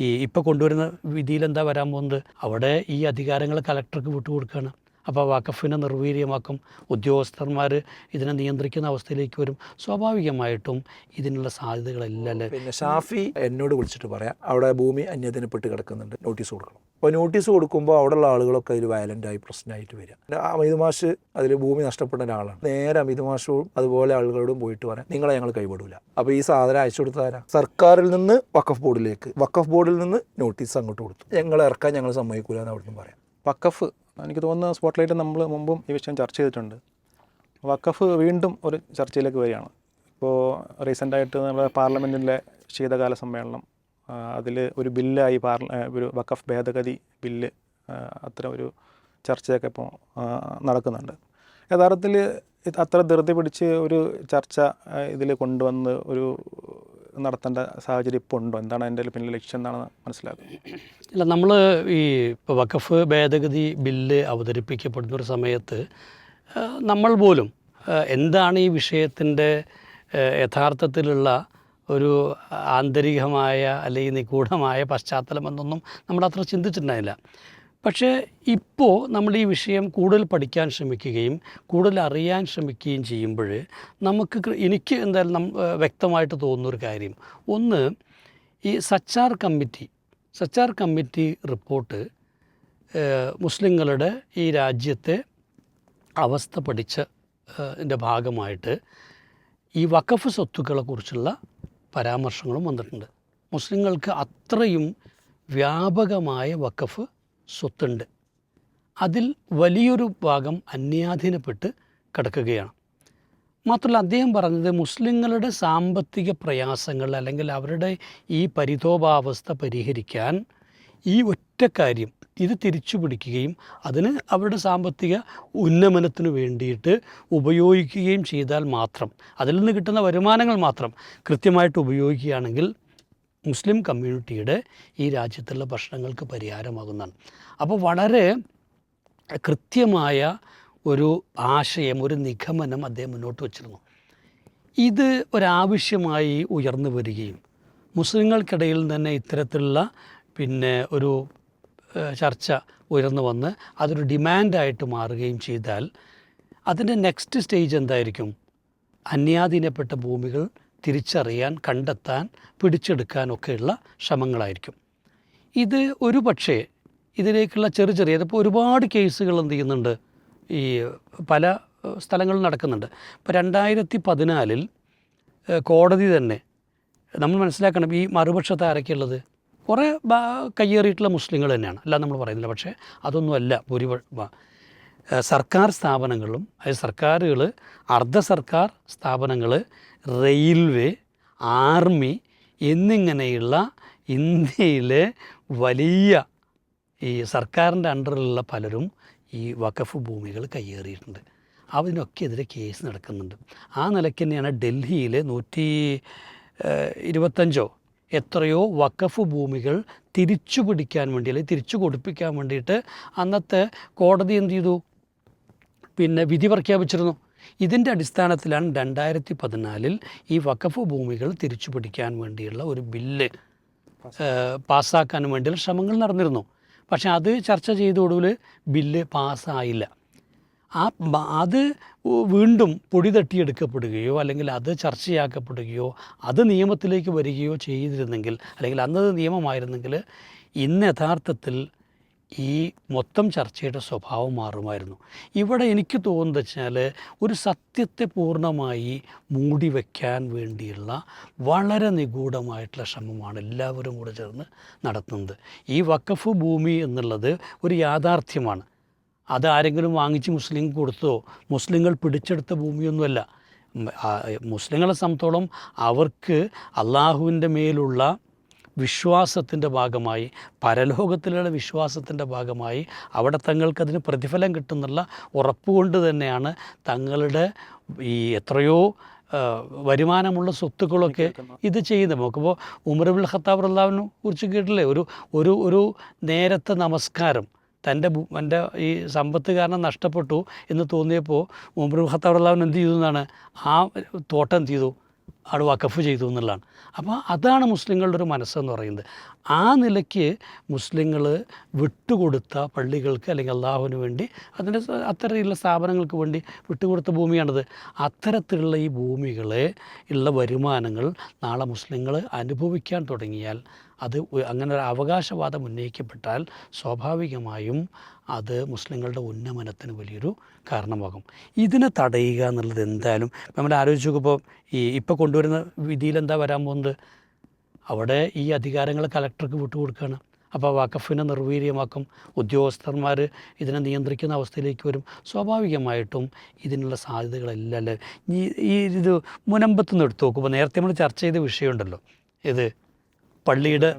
ഈ ഇപ്പോൾ കൊണ്ടുവരുന്ന വിധിയിൽ എന്താ വരാൻ പോകുന്നത്? അവിടെ ഈ അധികാരങ്ങൾ കലക്ടർക്ക് വിട്ടുകൊടുക്കുകയാണ്. അപ്പോൾ വഖഫിനെ നിർവീര്യമാക്കും. ഉദ്യോഗസ്ഥന്മാർ ഇതിനെ നിയന്ത്രിക്കുന്ന അവസ്ഥയിലേക്ക് വരും. സ്വാഭാവികമായിട്ടും ഇതിനുള്ള സാധ്യതകളെല്ലാം പിന്നെ ഷാഫി എന്നോട് വിളിച്ചിട്ട് പറയാം. അവിടെ ഭൂമി അന്യദിനപ്പെട്ട് കിടക്കുന്നുണ്ട്. നോട്ടീസ് കൊടുക്കണം. അപ്പോൾ നോട്ടീസ് കൊടുക്കുമ്പോൾ അവിടെയുള്ള ആളുകളൊക്കെ അതിൽ വയലന്റായി പ്രശ്നമായിട്ട് വരിക. അമിത് മാഷ് അതിൽ ഭൂമി നഷ്ടപ്പെട്ട ഒരാളാണ്. നേരെ അമിത് മാഷോടും അതുപോലെ ആളുകളോടും പോയിട്ട് പറയാം നിങ്ങളെ ഞങ്ങൾ കൈവിടൂല. അപ്പോൾ ഈ സാധനം അയച്ചു കൊടുത്താരാ സർക്കാരിൽ നിന്ന് വഖഫ് ബോർഡിലേക്ക്. വഖഫ് ബോർഡിൽ നിന്ന് നോട്ടീസ് അങ്ങോട്ട് കൊടുത്തു. ഞങ്ങൾ ഇറക്കാൻ ഞങ്ങൾ സമ്മതിക്കൂല എന്ന് അവിടുന്ന് പറയാം. വക്കഫ് എനിക്ക് തോന്നുന്നു സ്പോട്ട്ലൈറ്റ് നമ്മൾ മുമ്പും ഈ വിഷയം ചർച്ച ചെയ്തിട്ടുണ്ട്. വക്കഫ് വീണ്ടും ഒരു ചർച്ചയിലേക്ക് വരികയാണ്. ഇപ്പോൾ റീസെന്റായിട്ട് നമ്മുടെ പാർലമെന്റിലെ ശീതകാല സമ്മേളനം അതിൽ ഒരു ബില്ലായി പാർല ഒരു വക്കഫ് ഭേദഗതി ബില്ല് അത്ര ഒരു ചർച്ചയൊക്കെ ഇപ്പോൾ നടക്കുന്നുണ്ട്. യഥാർത്ഥത്തിൽ അത്ര ധൃതി പിടിച്ച് ഒരു ചർച്ച ഇതിൽ കൊണ്ടുവന്ന് ഒരു നടത്തേണ്ട സാഹചര്യം ഇപ്പോൾ ഉണ്ടോ? എന്താണ് അതിന്റെ പിന്നിലെ ലക്ഷ്യം എന്താണെന്ന് മനസ്സിലാക്കുന്നത്? അല്ല നമ്മൾ ഈ ഇപ്പോൾ വഖഫ് ഭേദഗതി ബില്ല് അവതരിപ്പിക്കപ്പെടുന്ന ഒരു സമയത്ത് നമ്മൾ പോലും എന്താണ് ഈ വിഷയത്തിന്റെ യഥാർത്ഥത്തിലുള്ള ഒരു ആന്തരികമായ അല്ലെങ്കിൽ നിഗൂഢമായ പശ്ചാത്തലം എന്നൊന്നും നമ്മൾ അത്ര ചിന്തിച്ചിട്ടുണ്ടായില്ല. പക്ഷേ ഇപ്പോൾ നമ്മൾ ഈ വിഷയം കൂടുതൽ പഠിക്കാൻ ശ്രമിക്കുകയും കൂടുതൽ അറിയാൻ ശ്രമിക്കുകയും ചെയ്യുമ്പോൾ നമുക്ക് എനിക്ക് എന്തായാലും വ്യക്തമായിട്ട് തോന്നുന്നൊരു കാര്യം. ഒന്ന് ഈ Sachar committee Sachar committee report മുസ്ലിങ്ങളുടെ ഈ രാജ്യത്തെ അവസ്ഥ പഠിച്ച ഭാഗമായിട്ട് ഈ വഖഫ് സ്വത്തുക്കളെക്കുറിച്ചുള്ള പരാമർശങ്ങളും വന്നിട്ടുണ്ട്. മുസ്ലിങ്ങൾക്ക് അത്രയും വ്യാപകമായ വഖഫ് സ്വത്തുണ്ട്. അതിൽ വലിയൊരു ഭാഗം അന്യാധീനപ്പെട്ട് കിടക്കുകയാണ്. മാത്രമല്ല അദ്ദേഹം പറഞ്ഞത് മുസ്ലിങ്ങളുടെ സാമ്പത്തിക പ്രയാസങ്ങൾ അല്ലെങ്കിൽ അവരുടെ ഈ പരിതോപാവസ്ഥ പരിഹരിക്കാൻ ഈ ഒറ്റ കാര്യം ഇത് തിരിച്ചു പിടിക്കുകയും അതിന് അവരുടെ സാമ്പത്തിക ഉന്നമനത്തിന് വേണ്ടിയിട്ട് ഉപയോഗിക്കുകയും ചെയ്താൽ മാത്രം അതിൽ നിന്ന് കിട്ടുന്ന വരുമാനങ്ങൾ മാത്രം കൃത്യമായിട്ട് ഉപയോഗിക്കുകയാണെങ്കിൽ മുസ്ലിം കമ്മ്യൂണിറ്റിയുടെ ഈ രാജ്യത്തുള്ള പ്രശ്നങ്ങൾക്ക് പരിഹാരമാകുന്നതാണ്. അപ്പോൾ വളരെ കൃത്യമായ ഒരു ആശയം ഒരു നിഗമനം അദ്ദേഹം മുന്നോട്ട് വച്ചിരുന്നു. ഇത് ഒരാവശ്യമായി ഉയർന്നു വരികയും മുസ്ലിങ്ങൾക്കിടയിൽ തന്നെ ഇത്തരത്തിലുള്ള പിന്നെ ഒരു ചർച്ച ഉയർന്നു വന്ന് അതൊരു ഡിമാൻഡായിട്ട് മാറുകയും ചെയ്താൽ അതിന്റെ നെക്സ്റ്റ് സ്റ്റേജ് എന്തായിരിക്കും? അന്യാധീനപ്പെട്ട ഭൂമികൾ തിരിച്ചറിയാൻ കണ്ടെത്താൻ പിടിച്ചെടുക്കാനൊക്കെയുള്ള ശ്രമങ്ങളായിരിക്കും. ഇത് ഒരു പക്ഷേ ഇതിലേക്കുള്ള ചെറിയ ചെറിയ ഇതിപ്പോൾ ഒരുപാട് കേസുകൾ എന്ത് ചെയ്യുന്നുണ്ട്? ഈ പല സ്ഥലങ്ങളിൽ നടക്കുന്നുണ്ട്. ഇപ്പോൾ രണ്ടായിരത്തി പതിനാലിൽ കോടതി തന്നെ നമ്മൾ മനസ്സിലാക്കണം ഈ മറുപക്ഷത്ത് ആരൊക്കെയുള്ളത്? കുറേ കയ്യേറിയിട്ടുള്ള മുസ്ലിങ്ങൾ തന്നെയാണ്. അല്ല നമ്മൾ പറയുന്നില്ല. പക്ഷേ അതൊന്നുമല്ല. ഭൂരിപക്ഷം സർക്കാർ സ്ഥാപനങ്ങളും അതായത് സർക്കാരുകൾ അർദ്ധ സർക്കാർ സ്ഥാപനങ്ങൾ റെയിൽവേ ആർമി എന്നിങ്ങനെയുള്ള ഇന്ത്യയിലെ വലിയ ഈ സർക്കാരിന്റെ അണ്ടറിലുള്ള പലരും ഈ വഖഫ് ഭൂമികൾ കയ്യേറിയിട്ടുണ്ട്. അതിനൊക്കെ എതിരെ കേസ് നടക്കുന്നുണ്ട്. ആ നിലയ്ക്ക് തന്നെയാണ് ഡൽഹിയിൽ നൂറ്റി ഇരുപത്തഞ്ചോ എത്രയോ വഖഫ് ഭൂമികൾ തിരിച്ചു പിടിക്കാൻ വേണ്ടി അല്ലെങ്കിൽ തിരിച്ചു കൊടുപ്പിക്കാൻ വേണ്ടിയിട്ട് അന്നത്തെ കോടതി എന്ത് ചെയ്തു? പിന്നെ വിധി പ്രഖ്യാപിച്ചിരുന്നു. ഇതിന്റെ അടിസ്ഥാനത്തിലാണ് രണ്ടായിരത്തി പതിനാലിൽ ഈ വഖഫ് ഭൂമികൾ തിരിച്ചു പിടിക്കാൻ വേണ്ടിയുള്ള ഒരു ബില്ല് പാസ്സാക്കാൻ വേണ്ടിയുള്ള ശ്രമങ്ങൾ നടന്നിരുന്നു. പക്ഷേ അത് ചർച്ച ചെയ്ത ഒടുവിൽ ബില്ല് പാസ്സായില്ല ആ അത് വീണ്ടും പൊടി തട്ടിയെടുക്കപ്പെടുകയോ അല്ലെങ്കിൽ അത് ചർച്ചയാക്കപ്പെടുകയോ അത് നിയമത്തിലേക്ക് വരികയോ ചെയ്തിരുന്നെങ്കിൽ അല്ലെങ്കിൽ അന്നത് നിയമമായിരുന്നെങ്കിൽ ഇന്ന് യഥാർത്ഥത്തിൽ ഈ മൊത്തം ചർച്ചയുടെ സ്വഭാവം മാറുമായിരുന്നു. ഇവിടെ എനിക്ക് തോന്നുന്നത് വെച്ചാൽ ഒരു സത്യത്തെ പൂർണമായി മൂടി വയ്ക്കാൻ വേണ്ടിയുള്ള വളരെ നിഗൂഢമായിട്ടുള്ള ശ്രമമാണ് എല്ലാവരും കൂടെ ചേർന്ന് നടത്തുന്നത്. ഈ വക്കഫ് ഭൂമി എന്നുള്ളത് ഒരു യാഥാർത്ഥ്യമാണ്. അത് ആരെങ്കിലും വാങ്ങിച്ച് മുസ്ലിം കൊടുത്തോ മുസ്ലിങ്ങൾ പിടിച്ചെടുത്ത ഭൂമിയൊന്നുമല്ല. മുസ്ലിങ്ങളെ സംബന്ധിച്ചോളം അവർക്ക് അള്ളാഹുവിന്റെ മേലുള്ള വിശ്വാസത്തിന്റെ ഭാഗമായി പരലോകത്തിലുള്ള വിശ്വാസത്തിന്റെ ഭാഗമായി അവിടെ തങ്ങൾക്കതിന് പ്രതിഫലം കിട്ടുന്നുള്ള ഉറപ്പുകൊണ്ട് തന്നെയാണ് തങ്ങളുടെ ഈ എത്രയോ വരുമാനമുള്ള സ്വത്തുക്കളൊക്കെ ഇത് ചെയ്യുന്നത്. നോക്കുമ്പോൾ ഉമർബുൽ ഖത്താബ് അള്ളാവിനെ കുറിച്ച് കേട്ടില്ലേ? ഒരു ഒരു ഒരു നേരത്തെ നമസ്കാരം. തന്റെ എന്റെ ഈ സമ്പത്ത് കാരണം നഷ്ടപ്പെട്ടു എന്ന് തോന്നിയപ്പോൾ ഉമർ ഖത്താബ് അള്ളാഹുൻ എന്ത് ചെയ്തു എന്നാണ്? ആ തോട്ടം എന്ത് ചെയ്തു. അവിടെ വഖഫ് ചെയ്തു എന്നുള്ളതാണ്. അപ്പോൾ അതാണ് മുസ്ലിങ്ങളുടെ ഒരു മനസ്സെന്ന് പറയുന്നത്. ആ നിലയ്ക്ക് മുസ്ലിങ്ങൾ വിട്ടുകൊടുത്ത പള്ളികൾക്ക് അല്ലെങ്കിൽ അള്ളാഹുവിന് വേണ്ടി അതിന്റെ അത്തരത്തിലുള്ള സ്ഥാപനങ്ങൾക്ക് വേണ്ടി വിട്ടുകൊടുത്ത ഭൂമിയാണിത്. അത്തരത്തിലുള്ള ഈ ഭൂമികളെ ഉള്ള വരുമാനങ്ങൾ നാളെ മുസ്ലിങ്ങൾ അനുഭവിക്കാൻ തുടങ്ങിയാൽ അത് അങ്ങനെ ഒരു അവകാശവാദം ഉന്നയിക്കപ്പെട്ടാൽ സ്വാഭാവികമായും അത് മുസ്ലിങ്ങളുടെ ഉന്നമനത്തിന് വലിയൊരു കാരണമാകും. ഇതിനെ തടയുക എന്നുള്ളത് എന്തായാലും നമ്മൾ ആലോചിച്ച് നോക്കുമ്പോൾ ഈ ഇപ്പോൾ കൊണ്ടുവരുന്ന വിധിയിൽ എന്താ വരാൻ പോകുന്നത്? അവിടെ ഈ അധികാരങ്ങൾ കലക്ടർക്ക് വിട്ടുകൊടുക്കുകയാണ്. അപ്പോൾ വഖഫിനെ നിർവീര്യമാക്കും. ഉദ്യോഗസ്ഥന്മാർ ഇതിനെ നിയന്ത്രിക്കുന്ന അവസ്ഥയിലേക്ക് വരും. സ്വാഭാവികമായിട്ടും ഇതിനുള്ള സാധ്യതകളെല്ലാം അല്ലേ? ഈ ഇത് മുനമ്പത്ത് നിന്ന് എടുത്തു നോക്കുമ്പോൾ നേരത്തെ നമ്മൾ ചർച്ച ചെയ്ത വിഷയമുണ്ടല്ലോ. ഇത് പള്ളിയുടെ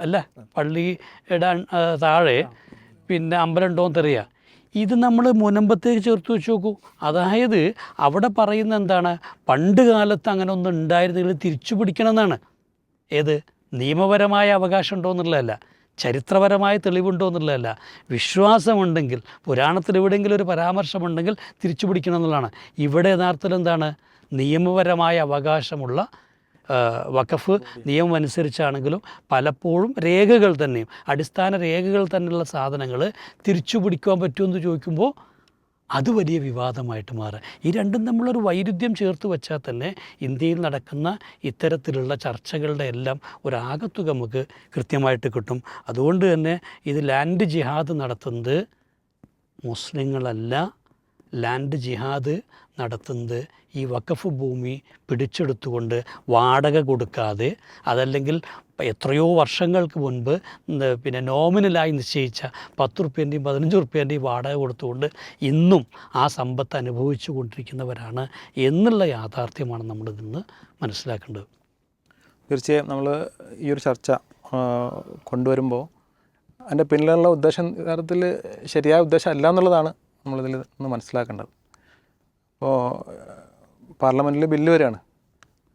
അല്ല പള്ളിയുടെ താഴെ പിന്നെ അമ്പലം ഉണ്ടോയെന്ന് അറിയാം. ഇത് നമ്മൾ മുനമ്പത്തേക്ക് ചേർത്ത് വെച്ച് നോക്കൂ. അതായത് അവിടെ പറയുന്ന എന്താണ്? പണ്ട് കാലത്ത് അങ്ങനെ ഒന്നും ഉണ്ടായിരുന്നെങ്കിൽ തിരിച്ചു പിടിക്കണമെന്നാണ് ഏത്? നിയമപരമായ അവകാശം ഉണ്ടോ എന്നുള്ളതല്ല. ചരിത്രപരമായ തെളിവുണ്ടോ എന്നുള്ളതല്ല. വിശ്വാസമുണ്ടെങ്കിൽ പുരാണത്തിൽ എവിടെയെങ്കിലും ഒരു പരാമർശമുണ്ടെങ്കിൽ തിരിച്ചു പിടിക്കണം എന്നുള്ളതാണ്. ഇവിടെ യഥാർത്ഥത്തിൽ എന്താണ്? നിയമപരമായ അവകാശമുള്ള വഖഫ് നിയമം അനുസരിച്ചാണെങ്കിലും പലപ്പോഴും രേഖകൾ തന്നെയും അടിസ്ഥാന രേഖകൾ തന്നെയുള്ള സാധനങ്ങൾ തിരിച്ചു പിടിക്കാൻ പറ്റുമെന്ന് ചോദിക്കുമ്പോൾ അത് വലിയ വിവാദമായിട്ട് മാറുക. ഈ രണ്ടും തമ്മിലൊരു വൈരുദ്ധ്യം ചേർത്ത് വെച്ചാൽ തന്നെ ഇന്ത്യയിൽ നടക്കുന്ന ഇത്തരത്തിലുള്ള ചർച്ചകളുടെ എല്ലാം ഒരാകത്തുക നമുക്ക് കൃത്യമായിട്ട് കിട്ടും. അതുകൊണ്ട് തന്നെ ഇത് ലാൻഡ് ജിഹാദ് നടത്തുന്നത് മുസ്ലിങ്ങളല്ല ലാൻഡ് ജിഹാദ് നടത്തുന്നത്. ഈ വഖഫ് ഭൂമി പിടിച്ചെടുത്തുകൊണ്ട് വാടക കൊടുക്കാതെ അതല്ലെങ്കിൽ എത്രയോ വർഷങ്ങൾക്ക് മുൻപ് പിന്നെ നോമിനലായി നിശ്ചയിച്ച പത്ത് റുപ്യേന്റെയും പതിനഞ്ച് റുപ്യേന്റെയും വാടക കൊടുത്തുകൊണ്ട് ഇന്നും ആ സമ്പത്ത് അനുഭവിച്ചു കൊണ്ടിരിക്കുന്നവരാണ് എന്നുള്ള യാഥാർത്ഥ്യമാണ് നമ്മൾ ഇന്ന് മനസ്സിലാക്കേണ്ടത്. തീർച്ചയായും നമ്മൾ ഈ ഒരു ചർച്ച കൊണ്ടുവരുമ്പോൾ അതിന്റെ പിന്നിലുള്ള ഉദ്ദേശം യഥാർത്ഥത്തിൽ ശരിയായ ഉദ്ദേശം അല്ല എന്നുള്ളതാണ് നമ്മളിതിൽ ഒന്ന് മനസ്സിലാക്കേണ്ടത്. അപ്പോൾ പാർലമെന്റിൽ ബില്ല് വരികയാണ്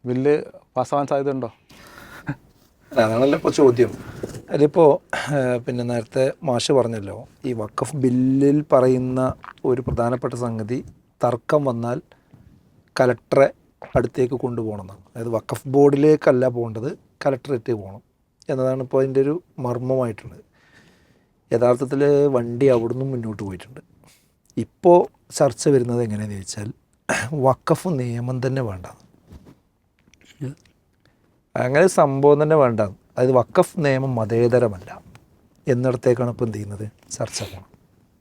ബില്ല് പാസ്സാവാൻ സാധ്യതയുണ്ടോ? അതാണല്ലോ ഇപ്പോൾ ചോദ്യം. അതിപ്പോൾ പിന്നെ നേരത്തെ മാഷ് പറഞ്ഞല്ലോ ഈ വക്കഫ് ബില്ലിൽ പറയുന്ന ഒരു പ്രധാനപ്പെട്ട സംഗതി തർക്കം വന്നാൽ കലക്ടറെ അടുത്തേക്ക് കൊണ്ടുപോകണമെന്നാണ് അതായത് വക്കഫ് ബോർഡിലേക്കല്ല പോകേണ്ടത് കലക്ടറേറ്റ് പോകണം. എന്നതാണ് ഇപ്പോൾ അതിന്റെ ഒരു മർമ്മമായിട്ടുള്ളത്. യഥാർത്ഥത്തിൽ വണ്ടി അവിടുന്ന് മുന്നോട്ട് പോയിട്ടുണ്ട്. ഇപ്പോൾ ചർച്ച വരുന്നത് എങ്ങനെയാണെന്ന് ചോദിച്ചാൽ വഖഫ് നിയമം തന്നെ വേണ്ട. അങ്ങനെ ഒരു സംഭവം തന്നെ വേണ്ട. അതായത് വക്കഫ് നിയമം മതേതരമല്ല. എന്നിടത്തേക്കാണ് ഇപ്പം എന്ത് ചെയ്യുന്നത്? ചർച്ച പോകണം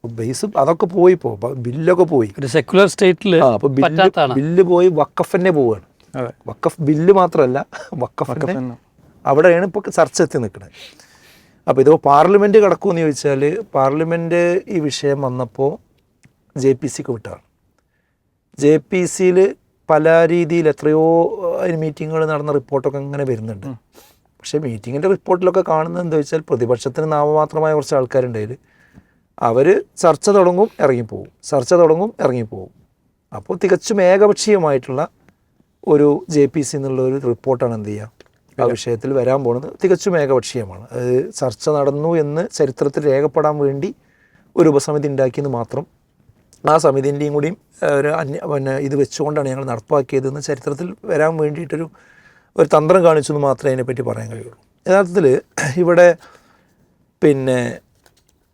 ബേസ് അതൊക്കെ പോയി പോ ബില്ലൊക്കെ പോയി. ഒരു സെക്യുലർ സ്റ്റേറ്റിൽ ബില്ല് ബില്ല് പോയി വഖഫ് തന്നെ പോവുകയാണ് വക്കഫ് വഖഫ് ബില്ല് മാത്രമല്ല വക്കഫ് അവിടെയാണ് ഇപ്പോൾ ചർച്ച എത്തി നിൽക്കുന്നത് അപ്പോൾ ഇതിപ്പോൾ പാർലമെന്റ് കിടക്കുമെന്ന് ചോദിച്ചാൽ പാർലമെന്റ് ഈ വിഷയം വന്നപ്പോൾ ജെ പി സിക്ക് വിട്ടതാണ് ജെ പി സിയിൽ പല രീതിയിൽ എത്രയോ മീറ്റിങ്ങുകൾ നടന്ന റിപ്പോർട്ടൊക്കെ ഇങ്ങനെ വരുന്നുണ്ട്. പക്ഷേ മീറ്റിങ്ങിന്റെ റിപ്പോർട്ടിലൊക്കെ കാണുന്നത് എന്താ വെച്ചാൽ പ്രതിപക്ഷത്തിന് നാമമാത്രമായ കുറച്ച് ആൾക്കാരുണ്ടെങ്കിൽ അവർ ചർച്ച തുടങ്ങും ഇറങ്ങിപ്പോവും. ചർച്ച തുടങ്ങും ഇറങ്ങിപ്പോവും. അപ്പോൾ തികച്ചും ഏകപക്ഷീയമായിട്ടുള്ള ഒരു ജെ പി സി എന്നുള്ള ഒരു റിപ്പോർട്ടാണ് എന്ത് ചെയ്യുക? ആ വിഷയത്തിൽ വരാൻ പോകുന്നത്. തികച്ചും ഏകപക്ഷീയമാണ്. അത് ചർച്ച നടന്നു എന്ന് ചരിത്രത്തിൽ രേഖപ്പെടാൻ വേണ്ടി ഒരു ഉപസമിതി ഉണ്ടാക്കിയെന്ന് മാത്രം ആ സമിതിന്റെയും കൂടിയും ഒരു അന്യ പിന്നെ ഇത് വെച്ചുകൊണ്ടാണ് ഞങ്ങൾ നടപ്പാക്കിയതെന്ന് ചരിത്രത്തിൽ വരാൻ വേണ്ടിയിട്ടൊരു ഒരു തന്ത്രം കാണിച്ചു എന്ന് മാത്രമേ അതിനെപ്പറ്റി പറയാൻ കഴിയുള്ളൂ. യഥാർത്ഥത്തിൽ ഇവിടെ പിന്നെ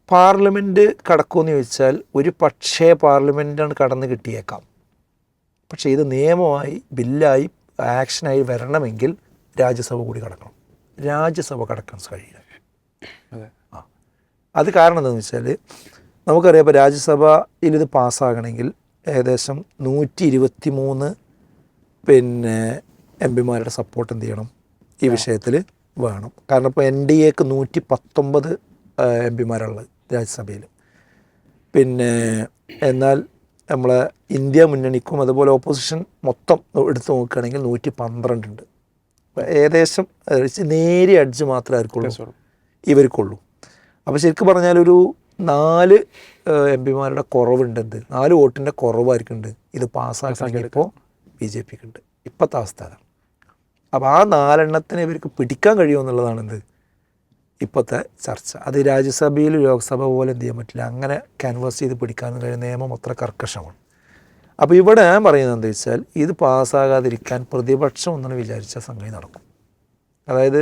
പാർലമെന്റ് കടക്കുമെന്ന് ചോദിച്ചാൽ ഒരു പക്ഷേ പാർലമെന്റാണ് കടന്ന് കിട്ടിയേക്കാം. പക്ഷേ ഇത് നിയമമായി ബില്ലായി ആക്ഷനായി വരണമെങ്കിൽ രാജ്യസഭ കൂടി കടക്കണം. രാജ്യസഭ കടക്കാൻ കഴിയില്ല ആ. അത് കാരണം എന്താണെന്ന് വെച്ചാൽ നമുക്കറിയാം ഇപ്പോൾ രാജ്യസഭയിൽ ഇത് പാസ്സാകണമെങ്കിൽ ഏകദേശം നൂറ്റി ഇരുപത്തി മൂന്ന് പിന്നെ എം പിമാരുടെ സപ്പോർട്ട് എന്ത് ചെയ്യണം? ഈ വിഷയത്തിൽ വേണം. കാരണം ഇപ്പോൾ എൻ ഡി എക്ക് നൂറ്റി പത്തൊമ്പത് എം പിമാരുള്ളത് രാജ്യസഭയിൽ പിന്നെ എന്നാൽ നമ്മളെ ഇന്ത്യ മുന്നണിക്കും അതുപോലെ ഓപ്പോസിഷൻ മൊത്തം എടുത്തു നോക്കുകയാണെങ്കിൽ നൂറ്റി പന്ത്രണ്ട് ഉണ്ട് ഏകദേശം നേരെ നേരിയ അഡ്ജ് മാത്രമേ ആർക്കുള്ളൂ. ഉള്ളൂ. ഇവർക്കുള്ളൂ. അപ്പോൾ ശരിക്കും പറഞ്ഞാൽ ഒരു നാല് എം പിമാരുടെ കുറവുണ്ട് എന്ത് നാല് വോട്ടിന്റെ കുറവായിരിക്കുന്നുണ്ട്. ഇത് പാസ്സാക്കണമെങ്കിൽ ബി ജെ പിക്ക് ഉണ്ട് ഇപ്പോഴത്തെ അവസ്ഥ അതാണ്. അപ്പോൾ ആ നാലെണ്ണത്തിനെ ഇവർക്ക് പിടിക്കാൻ കഴിയുമെന്നുള്ളതാണ് എന്ത് ഇപ്പോഴത്തെ ചർച്ച. അത് രാജ്യസഭയിൽ ലോക്സഭ പോലെ എന്ത് ചെയ്യാൻ പറ്റില്ല. അങ്ങനെ ക്യാൻവാസ് ചെയ്ത് പിടിക്കാൻ കഴിയുന്ന നിയമം അത്ര കർക്കശമാണ്. അപ്പോൾ ഇവിടെ ഞാൻ പറയുന്നത് എന്താ വെച്ചാൽ ഇത് പാസ്സാകാതിരിക്കാൻ പ്രതിപക്ഷം ഒന്നും വിചാരിച്ച സംഗതി നടക്കും. അതായത്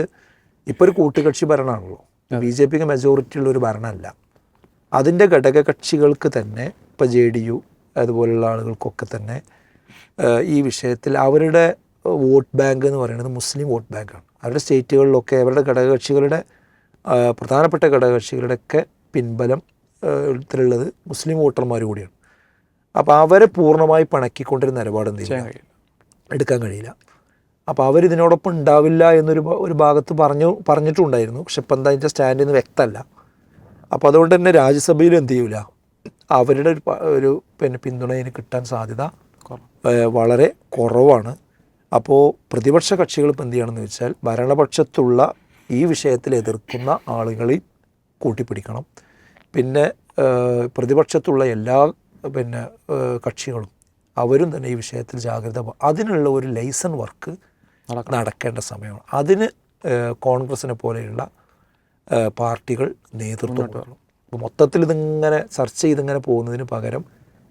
ഇപ്പോൾ ഒരു കൂട്ടുകക്ഷി ഭരണമാണല്ലോ. ബി ജെ പിക്ക് മെജോറിറ്റി ഉള്ള ഒരു ഭരണമല്ല. അതിന്റെ ഘടകകക്ഷികൾക്ക് തന്നെ ഇപ്പോൾ ജെ ഡി യു അതുപോലുള്ള ആളുകൾക്കൊക്കെ തന്നെ ഈ വിഷയത്തിൽ അവരുടെ വോട്ട് ബാങ്ക് എന്ന് പറയുന്നത് മുസ്ലിം വോട്ട് ബാങ്കാണ്. അവരുടെ സ്റ്റേറ്റുകളിലൊക്കെ അവരുടെ ഘടകകക്ഷികളുടെ പ്രധാനപ്പെട്ട ഘടകകക്ഷികളുടെയൊക്കെ പിൻബലം ത്തിലുള്ളത് മുസ്ലിം വോട്ടർമാർ കൂടിയാണ്. അപ്പോൾ അവരെ പൂർണമായി പണക്കിക്കൊണ്ടൊരു നിലപാട് എന്ത് ചെയ്യാൻ കഴിയില്ല. എടുക്കാൻ കഴിയില്ല. അപ്പോൾ അവരിതിനോടൊപ്പം ഉണ്ടാവില്ല എന്നൊരു ഒരു ഭാഗത്ത് പറഞ്ഞു പറഞ്ഞിട്ടുണ്ടായിരുന്നു. പക്ഷെ ഇപ്പം എന്താ അതിന്റെ സ്റ്റാൻഡിൽ നിന്ന് വ്യക്തമല്ല. അപ്പോൾ അതുകൊണ്ട് തന്നെ രാജ്യസഭയിൽ എന്ത് ചെയ്യൂല? അവരുടെ ഒരു ഒരു പിന്നെ പിന്തുണ ഇതിന് കിട്ടാൻ സാധ്യത വളരെ കുറവാണ്. അപ്പോൾ പ്രതിപക്ഷ കക്ഷികൾ ഇപ്പം എന്ത് ചെയ്യണമെന്ന് വെച്ചാൽ ഭരണപക്ഷത്തുള്ള ഈ വിഷയത്തിൽ എതിർക്കുന്ന ആളുകളിൽ കൂട്ടിപ്പിടിക്കണം. പിന്നെ പ്രതിപക്ഷത്തുള്ള എല്ലാ പിന്നെ കക്ഷികളും അവരും തന്നെ ഈ വിഷയത്തിൽ ജാഗ്രത അതിനുള്ള ഒരു ലൈസൺ വർക്ക് നടക്കണം. നടക്കേണ്ട സമയമാണ്. അതിന് കോൺഗ്രസിനെ പോലെയുള്ള പാർട്ടികൾ നേതൃത്വം കൊടുക്കണം. അപ്പോൾ മൊത്തത്തിൽ ഇതിങ്ങനെ ചർച്ച ചെയ്തിങ്ങനെ പോകുന്നതിന് പകരം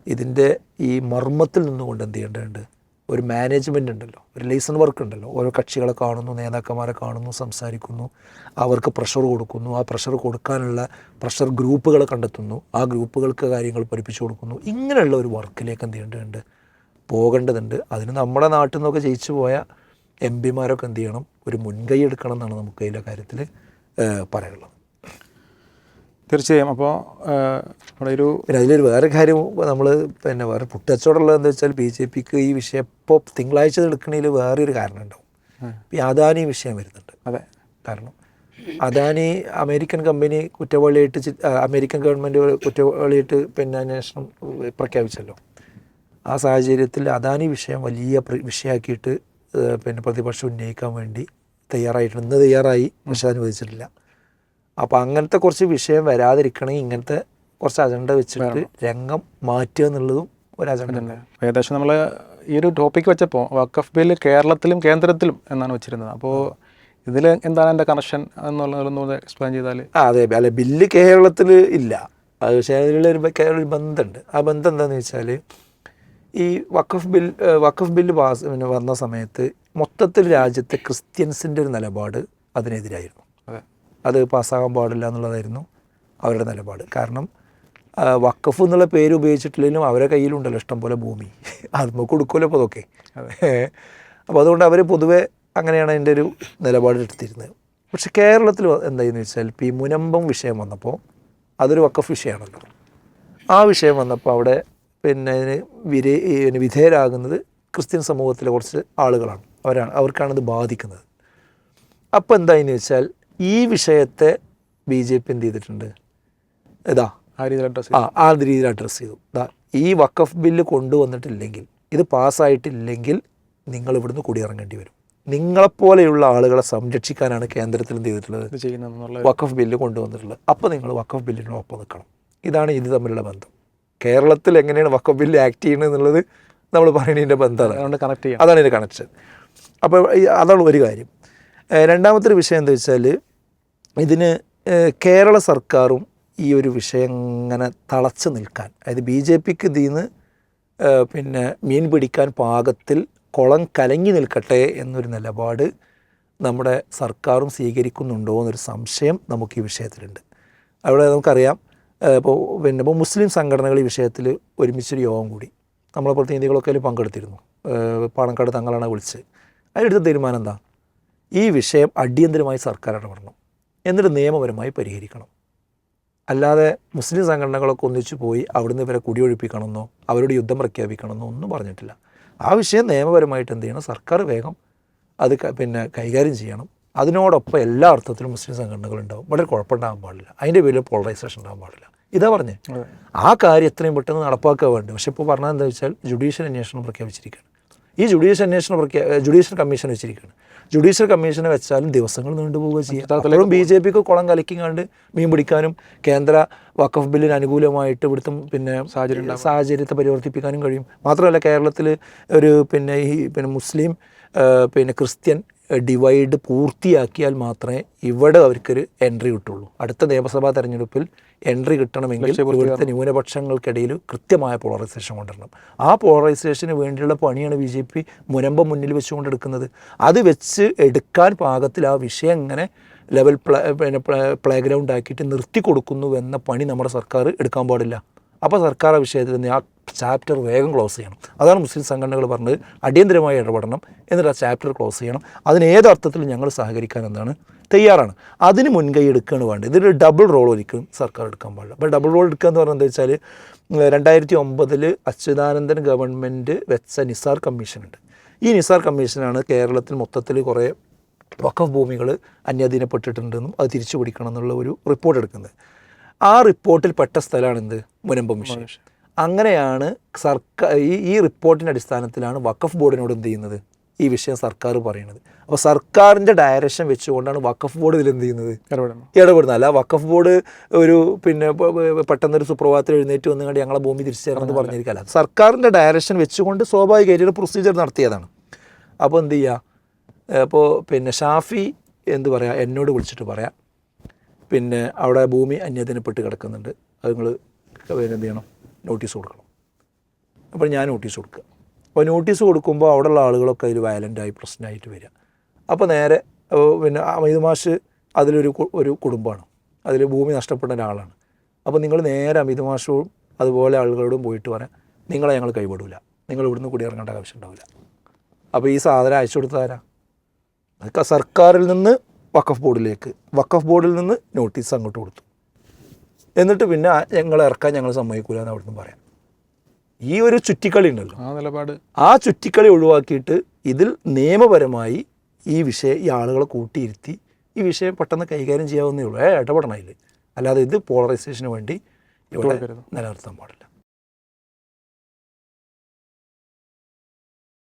ഇതിന്റെ ഈ മർമ്മത്തിൽ നിന്നുകൊണ്ട് എന്ത് ചെയ്യേണ്ടതുണ്ട്? ഒരു മാനേജ്മെന്റ് ഉണ്ടല്ലോ ഒരു ലൈസൺ വർക്ക് ഉണ്ടല്ലോ. ഓരോ കക്ഷികളെ കാണുന്നു നേതാക്കന്മാരെ കാണുന്നു സംസാരിക്കുന്നു അവർക്ക് പ്രഷർ കൊടുക്കുന്നു. ആ പ്രഷർ കൊടുക്കാനുള്ള പ്രഷർ ഗ്രൂപ്പുകളെ കണ്ടെത്തുന്നു. ആ ഗ്രൂപ്പുകൾക്ക് കാര്യങ്ങൾ പഠിപ്പിച്ചു കൊടുക്കുന്നു. ഇങ്ങനെയുള്ള ഒരു വർക്കിലേക്ക് എന്ത് ചെയ്യേണ്ടതുണ്ട്? പോകേണ്ടതുണ്ട്. അതിന് നമ്മുടെ നാട്ടിൽ നിന്നൊക്കെ ജയിച്ചു പോയ എം പിമാരൊക്കെ എന്ത് ചെയ്യണം? ഒരു മുൻകൈ എടുക്കണം എന്നാണ് നമുക്ക് ഇതിന്റെ കാര്യത്തിൽ പറയാനുള്ളത്. തീർച്ചയായും. അപ്പോൾ നമ്മുടെ ഒരു പിന്നെ അതിലൊരു വേറെ കാര്യം നമ്മൾ പിന്നെ വേറെ പുട്ടച്ചോടുള്ളത് എന്താ വെച്ചാൽ ബി ജെ പിക്ക് ഈ വിഷയം ഇപ്പോൾ തിങ്കളാഴ്ച എടുക്കണതിൽ ഒരു കാരണം ഉണ്ടാവും. ഈ അദാനി വിഷയം വരുന്നുണ്ട്. അതെ. കാരണം അദാനി അമേരിക്കൻ കമ്പനി കുറ്റവാളിയായിട്ട് അമേരിക്കൻ ഗവൺമെന്റ് കുറ്റവാളിയായിട്ട് പിന്നെ അന്വേഷണം പ്രഖ്യാപിച്ചല്ലോ. ആ സാഹചര്യത്തിൽ അദാനി വിഷയം വലിയ വിഷയമാക്കിയിട്ട് പിന്നെ പ്രതിപക്ഷം ഉന്നയിക്കാൻ വേണ്ടി തയ്യാറായിട്ടുണ്ട് ഇന്ന് തയ്യാറായി. പക്ഷെ അനുവദിച്ചിട്ടില്ല. അപ്പോൾ അങ്ങനത്തെ കുറച്ച് വിഷയം വരാതിരിക്കണമെങ്കിൽ ഇങ്ങനത്തെ കുറച്ച് അജണ്ട വെച്ചിട്ട് രംഗം മാറ്റുക എന്നുള്ളതും ഒരു അജണ്ട. ഉണ്ട്. ഏകദേശം നമ്മൾ ഈ ഒരു ടോപ്പിക്ക് വെച്ചപ്പോൾ വക്കഫ് ബിൽ കേരളത്തിലും കേന്ദ്രത്തിലും എന്നാണ് വെച്ചിരുന്നത്. അപ്പോൾ ഇതിൽ എന്താണ് എന്റെ കണക്ഷൻ എന്നുള്ളതൊന്ന് എക്സ്പ്ലെയിൻ ചെയ്താൽ ആ അതെ. അല്ല ബില്ല് കേരളത്തിൽ ഇല്ല. അത് പക്ഷേ അതിലുള്ള ഒരു കേരള ഒരു ബന്ധമുണ്ട്. ആ ബന്ധം എന്താണെന്ന് വെച്ചാൽ ഈ Waqf bill Waqf bill pass പിന്നെ വന്ന സമയത്ത് മൊത്തത്തിൽ രാജ്യത്തെ ക്രിസ്ത്യൻസിന്റെ ഒരു നിലപാട് അതിനെതിരായിരുന്നു. അതെ. പാസ്സാകാൻ പാടില്ല എന്നുള്ളതായിരുന്നു അവരുടെ നിലപാട്. കാരണം വഖഫ് എന്നുള്ള പേര് ഉപയോഗിച്ചിട്ടില്ലെങ്കിലും അവരെ കയ്യിലുണ്ടല്ലോ ഇഷ്ടംപോലെ ഭൂമി. അത് നമുക്ക് കൊടുക്കുമല്ലോ അപ്പോൾ അതൊക്കെ അപ്പോൾ അതുകൊണ്ട് അവർ പൊതുവെ അങ്ങനെയാണ് അതിന്റെ ഒരു നിലപാട് എടുത്തിരുന്നത്. പക്ഷെ കേരളത്തിൽ എന്തായെന്ന് വെച്ചാൽ ഇപ്പോൾ ഈ മുനമ്പം വിഷയം വന്നപ്പോൾ അതൊരു വഖഫ് വിഷയമാണല്ലോ. ആ വിഷയം വന്നപ്പോൾ അവിടെ പിന്നെ അതിന് വിരേ വിധേയരാകുന്നത് ക്രിസ്ത്യൻ സമൂഹത്തിലെ കുറച്ച് ആളുകളാണ്. അവരാണ് അവർക്കാണ് ഇത് ബാധിക്കുന്നത്. അപ്പോൾ എന്തായെന്ന് വെച്ചാൽ ഈ വിഷയത്തെ ബി ജെ പി എന്ത് ചെയ്തിട്ടുണ്ട്? ഇതാ ആ രീതിയിൽ അഡ്രസ് ആ ആ രീതിയിൽ അഡ്രസ്സ് ചെയ്തു. ഇതാ ഈ വക്കഫ് ബില്ല് കൊണ്ടുവന്നിട്ടില്ലെങ്കിൽ ഇത് പാസ്സായിട്ടില്ലെങ്കിൽ നിങ്ങൾ ഇവിടുന്ന് കുടിയിറങ്ങേണ്ടി വരും. നിങ്ങളെപ്പോലെയുള്ള ആളുകളെ സംരക്ഷിക്കാനാണ് കേന്ദ്രത്തിൽ എന്ത് ചെയ്തിട്ടുള്ളത്? വക്കഫ് ബില്ല് കൊണ്ടുവന്നിട്ടുള്ളത്. അപ്പോൾ നിങ്ങൾ വക്കഫ് ബില്ലിനൊപ്പം നിൽക്കണം. ഇതാണ് ഇത് തമ്മിലുള്ള ബന്ധം. കേരളത്തിൽ എങ്ങനെയാണ് വക്കഫ് ബില്ല് ആക്ട് ചെയ്യുന്നത് എന്നുള്ളത് നമ്മൾ പറയുന്നതിന്റെ ബന്ധമാണ്. അതുകൊണ്ട് കണക്ട് ചെയ്യാം. അതാണ് ഇതിന്റെ കണക്ഷൻ അപ്പോൾ അതാണ് ഒരു കാര്യം. രണ്ടാമത്തൊരു രണ്ടാമത്തെ വിഷയം എന്താ വെച്ചാൽ ഇതിന് കേരള സർക്കാരും ഈ ഒരു വിഷയം ഇങ്ങനെ തളച്ച് നിൽക്കാൻ അതായത് ബി ജെ പിക്ക് ഇതിന്ന് നിന്ന് പിന്നെ മീൻ പിടിക്കാൻ പാകത്തിൽ കുളം കലങ്ങി നിൽക്കട്ടെ എന്നൊരു നിലപാട് നമ്മുടെ സർക്കാരും സ്വീകരിക്കുന്നുണ്ടോ എന്നൊരു സംശയം നമുക്ക് ഈ വിഷയത്തിലുണ്ട്. അവിടെ നമുക്കറിയാം ഇപ്പോൾ പിന്നെ ഇപ്പോൾ മുസ്ലിം സംഘടനകൾ ഈ വിഷയത്തിൽ ഒരുമിച്ചൊരു യോഗം കൂടി. നമ്മളെ പ്രതിനിധികളൊക്കെ അതിൽ പങ്കെടുത്തിരുന്നു. പാണക്കാട് തങ്ങളാണ് വിളിച്ച്. അതിലെടുത്ത തീരുമാനം എന്താ? ഈ വിഷയം അടിയന്തരമായി സർക്കാർ ഇടപെടണം. എന്നിട്ട് നിയമപരമായി പരിഹരിക്കണം. അല്ലാതെ മുസ്ലിം സംഘടനകളൊക്കെ ഒന്നിച്ചു പോയി അവിടുന്ന് ഇവരെ കുടിയൊഴിപ്പിക്കണമെന്നോ അവരോട് യുദ്ധം പ്രഖ്യാപിക്കണമെന്നോ ഒന്നും പറഞ്ഞിട്ടില്ല. ആ വിഷയം നിയമപരമായിട്ട് എന്ത് ചെയ്യണം? സർക്കാർ വേഗം അത് പിന്നെ കൈകാര്യം ചെയ്യണം. അതിനോടൊപ്പം എല്ലാ അർത്ഥത്തിലും മുസ്ലിം സംഘടനകളുണ്ടാവും. വളരെ കുഴപ്പമുണ്ടാകാൻ പാടില്ല. അതിന്റെ പേരിൽ പോളറൈസേഷൻ ഉണ്ടാകാൻ പാടില്ല. ഇതാ പറഞ്ഞേ. ആ കാര്യം എത്രയും പെട്ടെന്ന് നടപ്പാക്കുക വേണ്ടത് പക്ഷെ ഇപ്പോൾ പറഞ്ഞാൽ എന്താ വെച്ചാൽ ജുഡീഷ്യൽ അന്വേഷണം പ്രഖ്യാപിച്ചിരിക്കുകയാണ്. ഈ ജുഡീഷ്യൽ അന്വേഷണം പ്രഖ്യാ ജുഡീഷ്യൽ കമ്മീഷൻ വെച്ചിരിക്കുകയാണ്. ജുഡീഷ്യൽ കമ്മീഷനെ വെച്ചാലും ദിവസങ്ങൾ നീണ്ടുപോവുക ചെയ്യുക അപ്പോഴും ബി ജെ പിക്ക് കുളം കലക്കിങ്ങാണ്ട് മീൻ പിടിക്കാനും കേന്ദ്ര വഖഫ് ബില്ലിന് അനുകൂലമായിട്ട് ഇവിടുത്തെ പിന്നെ സാഹചര്യം സാഹചര്യത്തെ പരിവർത്തിപ്പിക്കാനും കഴിയും. മാത്രമല്ല കേരളത്തിൽ ഒരു പിന്നെ ഈ പിന്നെ മുസ്ലിം പിന്നെ ക്രിസ്ത്യൻ ഡിവൈഡ് പൂർത്തിയാക്കിയാൽ മാത്രമേ ഇവിടെ അവർക്കൊരു എൻട്രി കിട്ടുള്ളൂ. അടുത്ത നിയമസഭാ തെരഞ്ഞെടുപ്പിൽ എൻട്രി കിട്ടണമെങ്കിൽ ഇവിടുത്തെ ന്യൂനപക്ഷങ്ങൾക്കിടയിൽ കൃത്യമായ പോളറൈസേഷൻ കൊണ്ടുവരണം. ആ പോളറൈസേഷന് വേണ്ടിയുള്ള പണിയാണ് ബി ജെ പി മുനമ്പം മുന്നിൽ വെച്ചുകൊണ്ടെടുക്കുന്നത്. അത് വെച്ച് എടുക്കാൻ പാകത്തിൽ ആ വിഷയം എങ്ങനെ ലെവൽ പ്ലേ പിന്നെ പ്ലേ ഗ്രൗണ്ട് ആക്കിയിട്ട് നിർത്തി കൊടുക്കുന്നു എന്ന പണി നമ്മുടെ സർക്കാർ എടുക്കാൻ പാടില്ല. അപ്പോൾ സർക്കാർ ആ വിഷയത്തിൽ നിന്ന് ആ ചാപ്റ്റർ വേഗം ക്ലോസ് ചെയ്യണം. അതാണ് മുസ്ലിം സംഘടനകൾ പറഞ്ഞത്. അടിയന്തരമായി ഇടപെടണം എന്നിട്ട് ആ ചാപ്റ്റർ ക്ലോസ് ചെയ്യണം. അതിന് ഏത് അർത്ഥത്തിലും ഞങ്ങൾ സഹകരിക്കാൻ എന്താണ്? തയ്യാറാണ്. അതിന് മുൻകൈ എടുക്കുകയാണ് വേണ്ടത്. ഇതൊരു ഡബിൾ റോൾ ഒരിക്കലും സർക്കാർ എടുക്കാൻ പാടില്ല. അപ്പോൾ ഡബിൾ റോൾ എടുക്കുക എന്ന് പറഞ്ഞാൽ എന്താ വെച്ചാൽ രണ്ടായിരത്തി ഒമ്പതിൽ അച്യുതാനന്ദൻ ഗവൺമെന്റ് വെച്ച നിസാർ കമ്മീഷനുണ്ട് ഈ നിസാർ കമ്മീഷനാണ് കേരളത്തിൽ മൊത്തത്തിൽ കുറേ വഖഫ് ഭൂമികൾ അന്യാധീനപ്പെട്ടിട്ടുണ്ടെന്നും അത് തിരിച്ചു പിടിക്കണം എന്നുള്ള ഒരു റിപ്പോർട്ട് എടുക്കുന്നത്. ആ റിപ്പോർട്ടിൽ പെട്ട സ്ഥലമാണ് എന്ത് മുനമ്പം മിഷൻ. അങ്ങനെയാണ് സർക്കാർ ഈ ഈ റിപ്പോർട്ടിന്റെ അടിസ്ഥാനത്തിലാണ് വഖഫ് ബോർഡിനോട് എന്ത് ചെയ്യുന്നത്? ഈ വിഷയം സർക്കാർ പറയുന്നത് അപ്പോൾ സർക്കാരിന്റെ ഡയറക്ഷൻ വെച്ചുകൊണ്ടാണ് വഖഫ് ബോർഡ് ഇതിൽ എന്ത് ചെയ്യുന്നത്? ഇടപെടുന്നത്. അല്ല വഖഫ് ബോർഡ് ഒരു പിന്നെ പെട്ടെന്നൊരു സുപ്രഭാതത്തിൽ എഴുന്നേറ്റ് വന്നു കണ്ട് ഞങ്ങളെ ഭൂമി തിരിച്ചു എന്ന് പറഞ്ഞിരിക്കല്ല സർക്കാരിന്റെ ഡയറക്ഷൻ വെച്ചുകൊണ്ട് സ്വാഭാവികമായിട്ട് ഒരു പ്രൊസീജിയർ നടത്തിയതാണ്. അപ്പോൾ എന്ത് ചെയ്യുക അപ്പോൾ പിന്നെ ഷാഫി എന്ത് പറയുക എന്നോട് വിളിച്ചിട്ട് പറയാം പിന്നെ അവിടെ ഭൂമി അന്യതിനപ്പെട്ട് കിടക്കുന്നുണ്ട്. അത് നിങ്ങൾ എന്ത് ചെയ്യണം? നോട്ടീസ് കൊടുക്കണം. അപ്പോൾ ഞാൻ നോട്ടീസ് കൊടുക്കുക. അപ്പോൾ നോട്ടീസ് കൊടുക്കുമ്പോൾ അവിടെയുള്ള ആളുകളൊക്കെ അതിൽ വയലന്റായി പ്രശ്നമായിട്ട് വരിക. അപ്പോൾ നേരെ പിന്നെ അമിത് മാഷ് അതിലൊരു ഒരു കുടുംബമാണ്. അതിൽ ഭൂമി നഷ്ടപ്പെട്ട ഒരാളാണ്. അപ്പോൾ നിങ്ങൾ നേരെ അമിത് മാഷോടും അതുപോലെ ആളുകളോടും പോയിട്ട് പറയാം നിങ്ങളെ ഞങ്ങൾ കൈവിടില്ല നിങ്ങൾ ഇവിടുന്ന് കുടിയിറങ്ങേണ്ട ആവശ്യം ഉണ്ടാവില്ല. അപ്പോൾ ഈ സാധനം അയച്ചു കൊടുത്താരാ സർക്കാരിൽ നിന്ന് വഖഫ് ബോർഡിലേക്ക്. വഖഫ് ബോർഡിൽ നിന്ന് നോട്ടീസ് അങ്ങോട്ട് കൊടുത്തു. എന്നിട്ട് പിന്നെ ഞങ്ങൾ ഇറക്കാൻ ഞങ്ങൾ സമ്മതിക്കൂല എന്ന് അവിടുന്ന് പറയാം. ഈ ഒരു ചുറ്റിക്കളി ഉണ്ടല്ലോ. ആ നിലപാട്. ആ ചുറ്റിക്കളി ഒഴിവാക്കിയിട്ട് ഇതിൽ നിയമപരമായി ഈ വിഷയം ഈ ആളുകളെ കൂട്ടിയിരുത്തി ഈ വിഷയം പെട്ടെന്ന് കൈകാര്യം ചെയ്യാവുന്നേ ഉള്ളൂ. ഏ ഇടപെടണം അതിൽ അല്ലാതെ ഇത് പോളറൈസേഷന് വേണ്ടി ഇവിടെ നിലനിർത്താൻ പാടില്ല.